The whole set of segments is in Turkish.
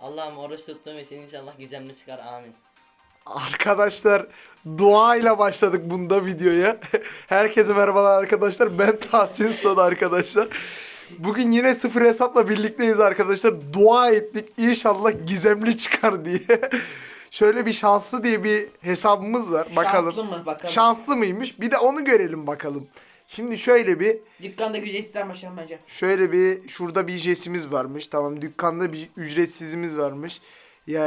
Allah'ım oruç tuttuğum için inşallah gizemli çıkar amin. Arkadaşlar duayla başladık bunda videoya. Herkese merhabalar arkadaşlar. Ben Tahsin Son arkadaşlar. Bugün yine sıfır hesapla birlikteyiz arkadaşlar. Dua ettik inşallah gizemli çıkar diye. Şöyle bir şanslı diye bir hesabımız var. Bakalım. Şanslı mı? Bakalım. Şanslı mıymış? Bir de onu görelim bakalım. Şimdi şöyle bir Dükkanda ücretsizden başlayalım bence. Şöyle bir şurada bir jestimiz varmış. Tamam dükkanda bir ücretsizimiz varmış. Ya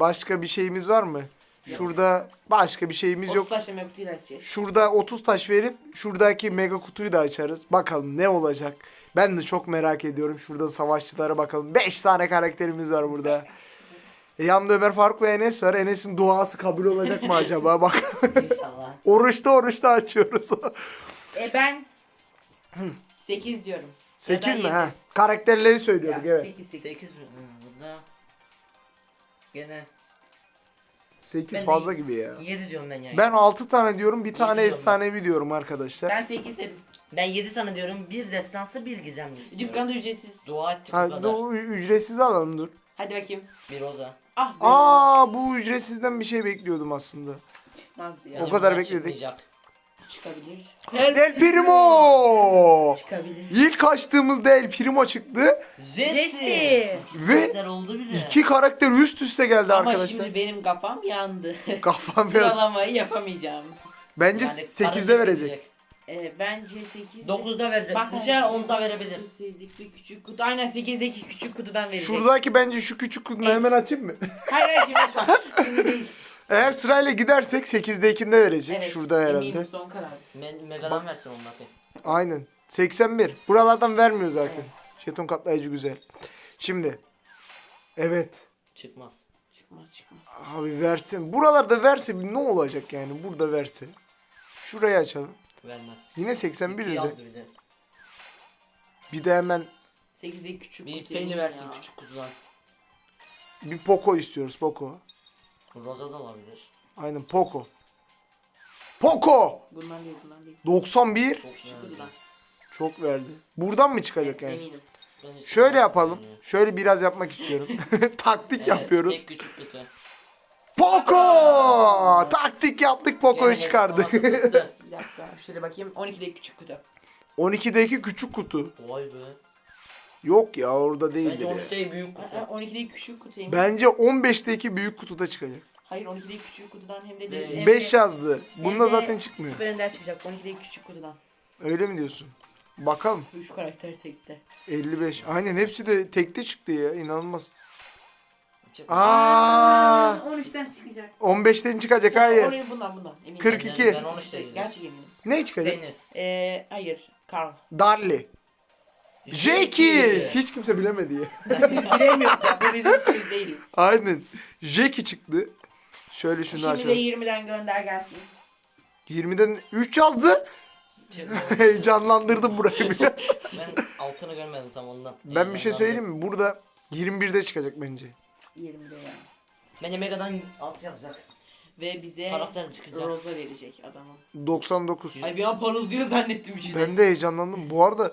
başka bir şeyimiz var mı? Şurada başka bir şeyimiz yok. 30 taşla mekutiyle açacağız. Şurada 30 taş verip şuradaki mega kutuyu da açarız. Bakalım ne olacak. Ben de çok merak ediyorum. Şurada savaşçılara bakalım. 5 tane karakterimiz var burada. E, yanında Ömer Faruk ve Enes var. Enes'in duası kabul olacak mı acaba? Bak. İnşallah. oruçta oruçta açıyoruz. E ben 8 diyorum. 8 mi? Ha. Karakterleri söylüyorduk evet. 8 8. 8 mi? Gene 8 Ben de- fazla gibi ya. 7 diyorum ben ya. Ben 6 tane diyorum. Bir tane diyorum ben. efsanevi diyorum arkadaşlar. Ben 8 dedim. Ben 7 tane diyorum. Bir destansı bir gizemli istiyorum. Dükkanda ücretsiz. Dua ettik bu Ha, kadar. dur, ücretsiz alalım dur. Hadi bakayım. Bir roza. Ah be. Aa bu ücretsizden bir şey bekliyordum aslında. Çıkmazdı ya. O Yani kadar bekledik. çıkmayacak. Çıkabilir. El Primo! Çıkabilir. İlk açtığımızda El Primo çıktı Jesse. Ve oldu bile. iki karakter üst üste geldi Ama arkadaşlar. şimdi benim kafam yandı. Kafam biraz. Sıralamayı yapamayacağım. Bence Yani 8'de karışık verecek. gidecek. E, bence 8. 9'da verecek. Bak, Bu sefer 10'da verebilir. Sevdik bir küçük kutu. Aynen 8'deki küçük kutudan verecek. Şuradaki bence şu küçük kutuyu hemen açayım mı? Hayır hayır şimdi açma. Şimdi değil. Eğer sırayla gidersek 8'de 2'de verecek. Evet, Şurada herhalde. Eminim son karar. Me Mega'dan versin ondaki. Aynen. 81. Buralardan vermiyor zaten. Jeton katlayıcı güzel. Şimdi. Evet. Çıkmaz. Çıkmaz çıkmaz. Abi versin. Buralarda verse bir ne olacak yani? Burada verse. Şurayı açalım. Vermez. Yine 81 İki dedi. yazdı bir de. Bir de hemen 8'e küçük Bir kutu. eminim versin ya. küçük kutudan. bir Poco istiyoruz. Poco. Roza da olabilir. Aynen Poco. Poco! Bundan değil bundan değil. 91. Çok kutudan. Çok verdi. Buradan mı çıkacak yani? Eminim. Bence Şöyle yapalım. yani. Şöyle biraz yapmak istiyorum. Taktik Evet, yapıyoruz. Tek küçük kutu. Poco! Taktik yaptık Poco'yu Yani çıkardık. hesabı tuttu. Bir dakika şöyle bakayım. 12'de küçük kutu. 12'deki küçük kutu. Vay be. Yok ya orada Bence değildir. ya. 13'te büyük kutu. Aa, 12'de küçük kutu. Bence 15'teki büyük kutuda çıkacak. Hayır 12'de küçük kutudan hem de Beş. hem de- 5 yazdı. Bunda zaten çıkmıyor. Süper Ender çıkacak 12'de küçük kutudan. Öyle mi diyorsun? Bakalım. 3 karakter tekte. 55. Aynen hepsi de tekte çıktı ya. inanılmaz. Aa! 13'ten çıkacak. 15'ten çıkacak hayır. Oraya bundan bundan eminim. 42. Ben, ben 13 dedim. Gerçek eminim. Ne çıkacak? Penny. Eee hayır. Carl. Darly. Jackie. Hiç kimse bilemedi ya. Biz bilemiyoruz ya. Bu bizim işimiz değil. Aynen. Jackie çıktı. Şöyle şunu Şimdi de açalım. 20'den gönder gelsin. 20'den 3 yazdı. Heyecanlandırdım burayı biraz. ben altını görmedim tam ondan. ben bir şey söyleyeyim mi? Burada 21'de çıkacak bence. 20'de ya. Bence Mega'dan alt yazacak. Ve bize Karakter çıkacak. Rosa verecek adamın. 99. Ay bir an parıldıyor zannettim içine. Ben de heyecanlandım. Bu arada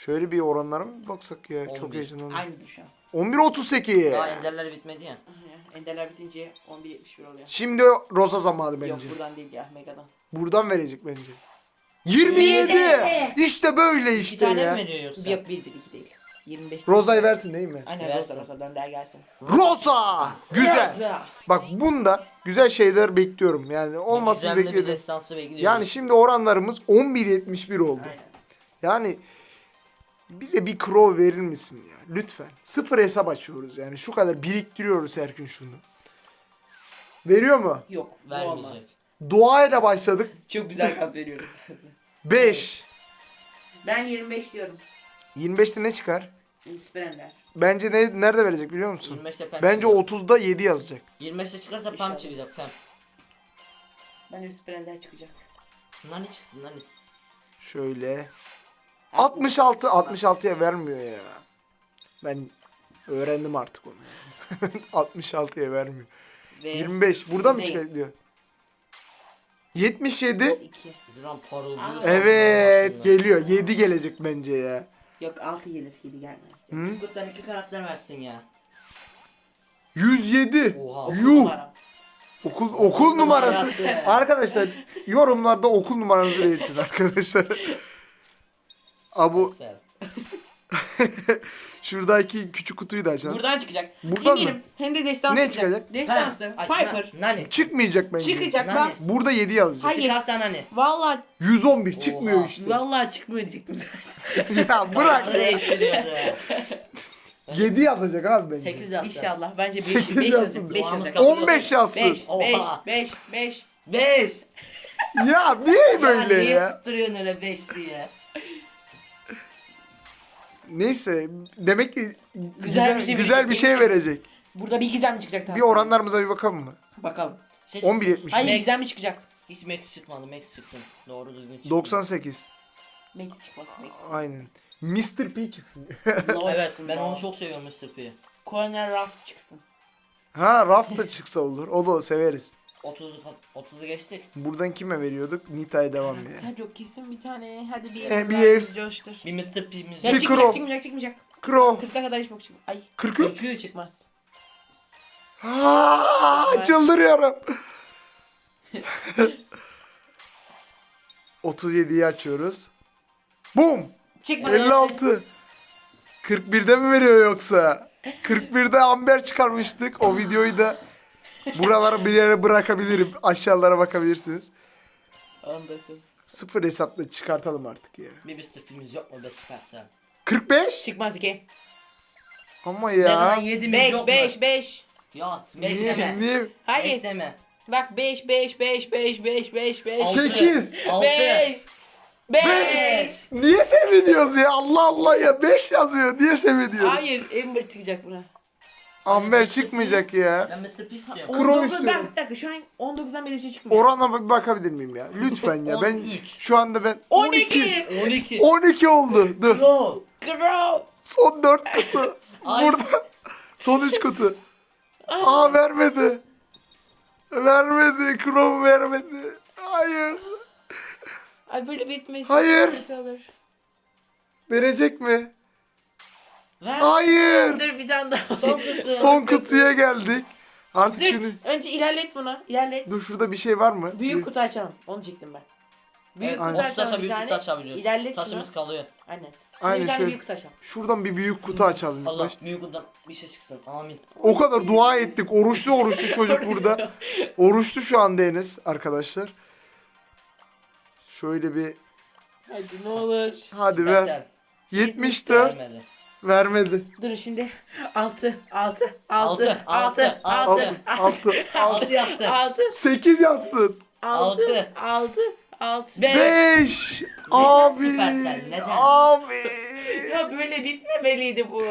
şöyle bir oranlara mı baksak ya? Çok 11. heyecanlandım. Aynı şu an. 11 38. Daha enderler bitmedi ya. Enderler bitince 11.71 oluyor. Şimdi Rosa zamanı bence. Yok buradan değil ya Mega'dan. Buradan verecek bence. 27. İşte böyle İki işte tane ya. mi veriyor yoksa? Yok 1 2 değil. 25. Roza'yı versin değil mi? Aynen. Rosa Rosa gönder gelsin. Rosa! Güzel. Rosa. Bak bunda güzel şeyler bekliyorum. Yani olmasını Gizemli bir bekledim. destansı bekliyoruz. Yani şimdi oranlarımız 11.71 oldu. Aynen. Yani bize bir crow verir misin ya? Lütfen. Sıfır hesap açıyoruz yani. Şu kadar biriktiriyoruz her gün şunu. Veriyor mu? Yok Vermeyecek. Duayla başladık. Çok güzel gaz veriyoruz. 5. ben 25 diyorum. 25'te ne çıkar? Süper Ender. Bence ne, nerede verecek biliyor musun? 25'te pem Bence çıkacak. 30'da 7 yazacak. 25'te çıkarsa pam İnşallah. çıkacak pam. Bence Süper Ender çıkacak. Nani çıksın nani. Şöyle. 66 66'ya vermiyor ya. Ben öğrendim artık onu. 66'ya vermiyor. Ve 25. Burada mı çıkacak diyor. 77. 2. Bir an parıldıyor. Aa. Evet geliyor. 7 gelecek bence ya. Yok 6 gelir 7 gelmez. Hı? Kuttan iki karakter versin ya. 107. Oha. Yuh. Numara. Okul okul numarası. numarası. Arkadaşlar yorumlarda okul numaranızı belirtin arkadaşlar. Abu şuradaki küçük kutuyu da açalım. Buradan çıkacak. Buradan mı? Eminim. Hem de destansı Ne çıkacak? Destansı. Ha, ay, Piper. na- Nani? Çıkmayacak bence. Çıkacak Nane. bas. Burada 7 yazacak. Hayır. Çıkarsa nani? Valla 111 çıkmıyor Oha. işte. Vallahi çıkmıyor diyecektim zaten. ya bırak. Değiştiriyordu. 7 yazacak abi bence. 8 yazsın. İnşallah. Bence 5 Sekiz 5 yazsın. yazacak. 5 Duamız yazacak. kabul 15 yazsın. 5 5 Oha. 5 5 5. Ya niye böyle niye ya? tutturuyorsun öyle 5 diye? Neyse demek ki güzel, bir şey güzel bir verecek. şey verecek. Burada bir gizem çıkacak Bir tabii. oranlarımıza bir bakalım mı? Bakalım. Şey 11.70. Hayır Max. gizem mi çıkacak? Hiç Max çıkmadı. Max çıksın. Doğru düzgün çıksın. 98. Max çıkmasın Max. Aynen. Mr. P çıksın. Evet ben onu çok seviyorum Mr. P'yi. Corner Ruffs çıksın. ha Raf da çıksa olur. O da severiz. 30'u 30'u geçtik. Buradan kime veriyorduk? Nita'ya devam ya. Tabii yok kesin bir tane. Hadi bir E, bir evler evs- coştur. Bir Mr. P'miz Ya Bir çıkmayacak Crow. çıkmayacak çıkmayacak. Crow. 40'a kadar hiç bok çıkmaz. Ay 43. 43. çıkmaz. Aa, çıldırıyorum. 37'yi açıyoruz. Bum. Çıkmadı. 56. 41'de mi veriyor yoksa? 41'de amber çıkarmıştık. O videoyu da buralara bir yere bırakabilirim. Aşağılara bakabilirsiniz. 19. Sıfır hesapla çıkartalım artık ya. Bir Mr. P'miz yok mu be Supercell? 45? Çıkmaz ki. Ama Neden ya. 7'miz 5 yok 5 mu? 5. Ya 5 Niye? deme. Niye? 5 Hayır. deme. Bak 5 5 5 5 5 5 5. Altı. Sekiz. 6. 5 5. 5. Niye seviyoruz ya? Allah Allah ya. 5 yazıyor. Niye seviyoruz? Hayır Amber çıkacak buna. Amber çıkmayacak ya. Ben Mr. P istiyorum. Crow 19 istiyorum. ben bir dakika şu an 19'dan beri bir şey çıkmıyor. Orana bir bakabilir miyim ya? Lütfen ya. Ben 13. şu anda ben 12. 12. 12 oldu. Dur. Crow. Son 4 kutu. Ay. Burada. Son 3 kutu. Aa vermedi. Vermedi. Chrome vermedi. Hayır. Ay böyle bitmesin. Hayır. Kötü olur. Verecek mi? Ver. Hayır. Dur bir tane daha. Son kutu. Son kutuya geldik. Artık Dur şunu... önce ilerlet bunu. İlerlet. Dur şurada bir şey var mı? Büyük kutu açalım. Onu çektim ben. Büyük Evet, kutu 30 açalım bir büyük tane. kutu açabiliyoruz. İlerlet Taşımız şunu. kalıyor. Aynen. Şimdi Aynen bir tane şöyle. büyük kutu açalım. Şuradan bir büyük kutu açalım. ilk Allah baş. büyük kutudan bir şey çıksın. Amin. O kadar dua ettik. Oruçlu oruçlu çocuk burada. Oruçlu şu anda Enes arkadaşlar. Şöyle bir Hadi ne olur. hadi ver. Supercell. 74 Vermedi. Vermedi. Dur şimdi. 6 6 6 Altı, 6 altı, 6 6 6 6 yazsın. 6 8 yazsın. 6 Altı. 6 6 Beş. 5 Abi. Supercell, neden? Abi. Ya böyle bitmemeliydi bu.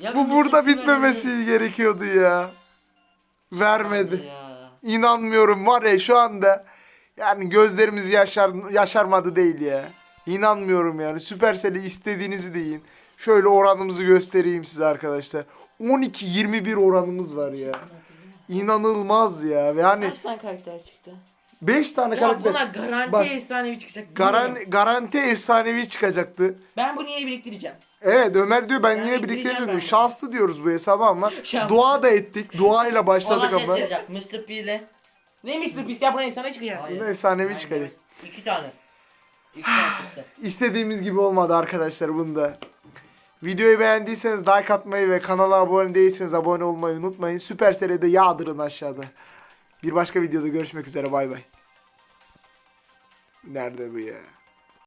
Ya Bu bir burada. P bitmemesi gerekiyordu ya. Vermedi. vermedi. Ya. İnanmıyorum var ya şu anda yani gözlerimiz yaşar yaşarmadı değil ya. İnanmıyorum yani. Supercell'i istediğinizi deyin. Şöyle oranımızı göstereyim size arkadaşlar. 12-21 oranımız var ya. İnanılmaz ya. Ve hani Kaç tane karakter çıktı? 5 tane Ya karakter. buna garanti Bak, efsanevi çıkacak. Garan, Bilmiyorum. garanti efsanevi çıkacaktı. Ben bunu niye biriktireceğim? Evet Ömer diyor ben Ben yine biriktireceğim ben diyor. Şanslı diyoruz bu hesaba ama Şanslı. dua da ettik. Duayla başladık Ona ama. şaşıracak. Mr. P ile. Ne Mr. Beast ya buna efsane çıkacak. Hayır. Buna efsanevi Hayır, çıkacak. İki tane. İki tane çıksın. İstediğimiz gibi olmadı arkadaşlar bunda. Videoyu beğendiyseniz like atmayı ve kanala abone değilseniz abone olmayı unutmayın. Süpersel'e de yağdırın aşağıda. Bir başka videoda görüşmek üzere bay bay. Nerede bu ya?